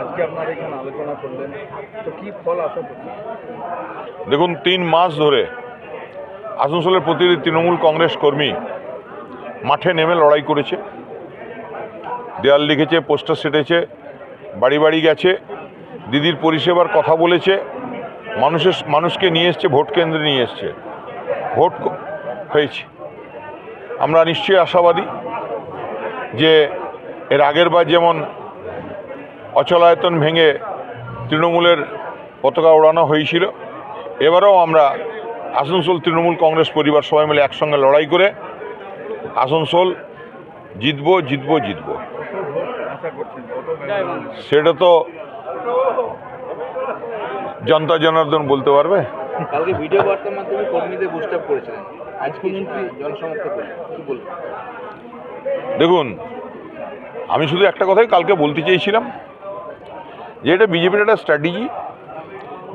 আজকে এখানে আলোচনা করলেন, তো কি ফল দেখুন, তিন মাস ধরে আসানসোলের প্রতিটি তৃণমূল কংগ্রেস কর্মী মাঠে নেমে লড়াই করেছে। দেয়াল লিখেছে, পোস্টার সেটেছে বাড়ি বাড়ি গেছে, দিদির পরিষেবার কথা বলেছে, মানুষের, মানুষকে নিয়ে এসছে, ভোট কেন্দ্রে নিয়ে এসছে। ভোট হয়েছে। আমরা নিশ্চয়ই আশাবাদী যে এর আগের বার যেমন অচলায়তন ভেঙে তৃণমূলের পতাকা ওড়ানো হয়েছিল এবারেও আমরা আসানসোল তৃণমূল কংগ্রেস পরিবার সবাই মিলে একসঙ্গে লড়াই করে আসানসোল জিতবো জিতবো জিতবো? সেটা তো জনতা জনার্দন বলতে পারবে। কালকে ভিডিও বার্তার মাধ্যমে কর্মীদের বুস্ট আপ করেছিলেন। আজকে মন্ত্রী জনসমর্থন করলেন কি বলবেন? দেখুন আমি শুধু একটা কথাই কালকে বলতে চেয়েছিলাম যে এটা বিজেপির একটা স্ট্র্যাটেজি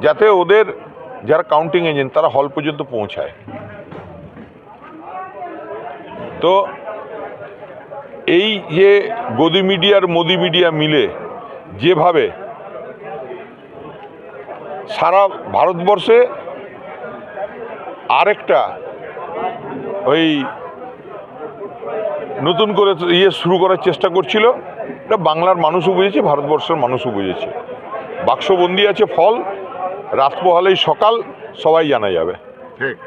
যাতে ওদের যারা কাউন্টিং এজেন্ট তারা হল পর্যন্ত পৌঁছায়। তো এই যে গদি মিডিয়ার মোদি মিডিয়া মিলে যেভাবে সারা ভারতবর্ষে আরেকটা ওই নতুন করে ইয়ে শুরু করার চেষ্টা করছিল। এটা বাংলার মানুষও বুঝেছে, ভারতবর্ষের মানুষও বুঝেছে। বাক্সবন্দি আছে ফল, রাত পোহালেই সকাল, সবাই জানা যাবে। ঠিক।